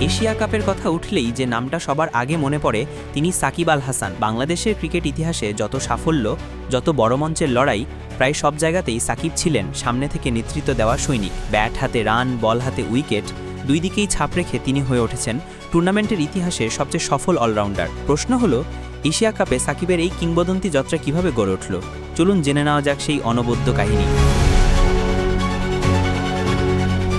Asia কাপের কথা উঠলেই যে নামটা সবার আগে মনে পড়ে, তিনি সাকিব আল হাসান। বাংলাদেশের ক্রিকেট ইতিহাসে যত সাফল্য, যত বড় মঞ্চের লড়াই, প্রায় সব জায়গাতেই সাকিব ছিলেন সামনে থেকে নেতৃত্ব দেওয়া সৈনিক। ব্যাট হাতে রান, বল হাতে উইকেট, দুই দিকেই ছাপ রেখে তিনি হয়ে উঠেছেন টুর্নামেন্টের ইতিহাসে সবচেয়ে সফল অলরাউন্ডার। প্রশ্ন হলো, এশিয়া কাপে সাকিবের এই কিংবদন্তি যাত্রা কীভাবে গড়ে উঠল? চলুন জেনে নেওয়া যাক সেই অনবদ্য কাহিনী।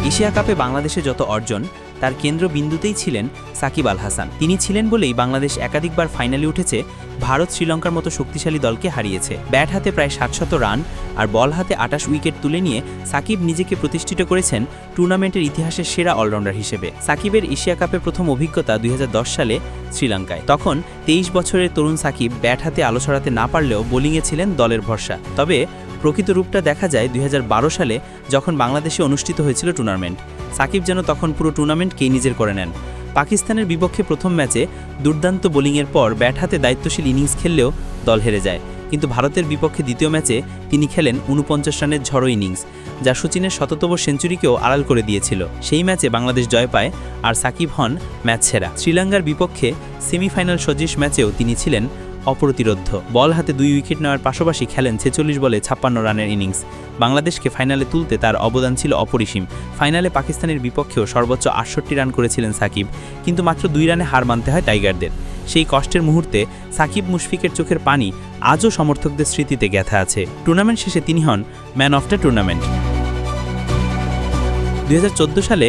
এশিয়া কাপে বাংলাদেশে যত অর্জন তার কেন্দ্রবিন্দুতেই ছিলেন সাকিব আল হাসান। তিনি ছিলেন বলেই বাংলাদেশ একাধিকবার ফাইনালে উঠেছে, ভারত শ্রীলঙ্কার মতো শক্তিশালী দলকে হারিয়েছে। ব্যাট হাতে প্রায় সাতশত রান আর বল হাতে আটাশ উইকেট তুলে নিয়ে সাকিব নিজেকে প্রতিষ্ঠিত করেছেন টুর্নামেন্টের ইতিহাসের সেরা অলরাউন্ডার হিসেবে। সাকিবের এশিয়া কাপে প্রথম অভিজ্ঞতা দুই হাজার দশ সালে শ্রীলঙ্কায়। তখন তেইশ বছরের তরুণ সাকিব ব্যাট হাতে আলো ছড়াতে না পারলেও বোলিংয়ে ছিলেন দলের ভরসা। তবে প্রকৃত রূপটা দেখা যায় দুই হাজার বারো সালে যখন বাংলাদেশে অনুষ্ঠিত হয়েছিল টুর্নামেন্ট। সাকিব যেন তখন পুরো টুর্নামেন্টকেই নিজের করে নেন। পাকিস্তানের বিপক্ষে প্রথম ম্যাচে দুর্দান্ত বোলিংয়ের পর ব্যাট হাতে দায়িত্বশীল ইনিংস খেললেও দল হেরে যায়। কিন্তু ভারতের বিপক্ষে দ্বিতীয় ম্যাচে তিনি খেলেন উনপঞ্চাশ রানের ঝড়ো ইনিংস, যা সচিনের শততম সেঞ্চুরিকেও আড়াল করে দিয়েছিল। সেই ম্যাচে বাংলাদেশ জয় পায় আর সাকিব হন ম্যাচ সেরা। শ্রীলঙ্কার বিপক্ষে সেমিফাইনাল সদৃশ ম্যাচেও তিনি ছিলেন অপ্রতিরোধ্য। বল হাতে দুই উইকেট নেওয়ার পাশাপাশি খেলেন ছেচল্লিশ বলে ছাপ্পান্ন রানের ইনিংস। বাংলাদেশকে ফাইনালে তুলতে তার অবদান ছিল অপরিসীম। ফাইনালে পাকিস্তানের বিপক্ষেও সর্বোচ্চ আটষট্টি রান করেছিলেন সাকিব। কিন্তু মাত্র দুই রানে হার মানতে হয় টাইগারদের। সেই কষ্টের মুহূর্তে সাকিব মুশফিকের চোখের পানি আজও সমর্থকদের স্মৃতিতে গেথা আছে। টুর্নামেন্ট শেষে তিনি হন ম্যান অফ দ্য টুর্নামেন্ট। দুই হাজার চোদ্দ সালে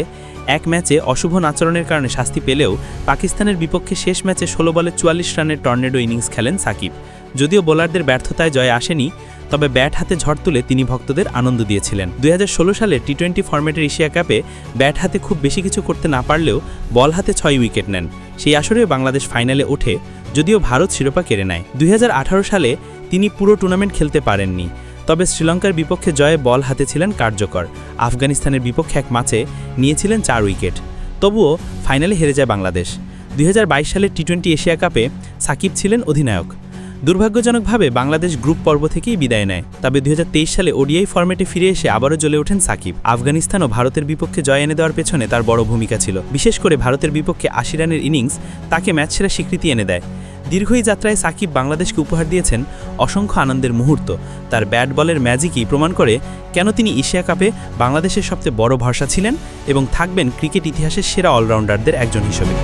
এক ম্যাচে অশুভ আচরণের কারণে শাস্তি পেলেও পাকিস্তানের বিপক্ষে শেষ ম্যাচে ষোলো বলে চুয়াল্লিশ রানের টর্নেডো ইনিংস খেলেন সাকিব। যদিও বোলারদের ব্যর্থতায় জয় আসেনি, তবে ব্যাট হাতে ঝড় তুলে তিনি ভক্তদের আনন্দ দিয়েছিলেন। দুই হাজার ষোলো সালে টি টোয়েন্টি ফরম্যাটের এশিয়া কাপে ব্যাট হাতে খুব বেশি কিছু করতে না পারলেও বল হাতে ছয় উইকেট নেন। সেই আসরে বাংলাদেশ ফাইনালে ওঠে, যদিও ভারত শিরোপা কেড়ে নেয়। দুই হাজার আঠারো সালে তিনি পুরো টুর্নামেন্ট খেলতে পারেননি। তবে শ্রীলঙ্কার বিপক্ষে জয়ে বল হাতে ছিলেন কার্যকর। আফগানিস্তানের বিপক্ষে এক ম্যাচে নিয়েছিলেন চার উইকেট। তবুও ফাইনালে হেরে যায় বাংলাদেশ। দুই সালের টি টোয়েন্টি এশিয়া কাপে সাকিব ছিলেন অধিনায়ক। দুর্ভাগ্যজনকভাবে বাংলাদেশ গ্রুপ পর্ব থেকেই বিদায় নেয়। তবে দুই হাজার তেইশ সালে ওডিআই ফরম্যাটে ফিরে এসে আবারও জ্বলে ওঠেন সাকিব। আফগানিস্তান ও ভারতের বিপক্ষে জয় এনে দেওয়ার পেছনে তার বড় ভূমিকা ছিল। বিশেষ করে ভারতের বিপক্ষে আশি রানের ইনিংস তাকে ম্যাচ সেরা স্বীকৃতি এনে দেয়। দীর্ঘ এই যাত্রায় সাকিব বাংলাদেশকে উপহার দিয়েছেন অসংখ্য আনন্দের মুহূর্ত। তার ব্যাট বলের ম্যাজিকই প্রমাণ করে কেন তিনি এশিয়া কাপে বাংলাদেশের সবচেয়ে বড় ভরসা ছিলেন এবং থাকবেন ক্রিকেট ইতিহাসের সেরা অলরাউন্ডারদের একজন হিসেবে।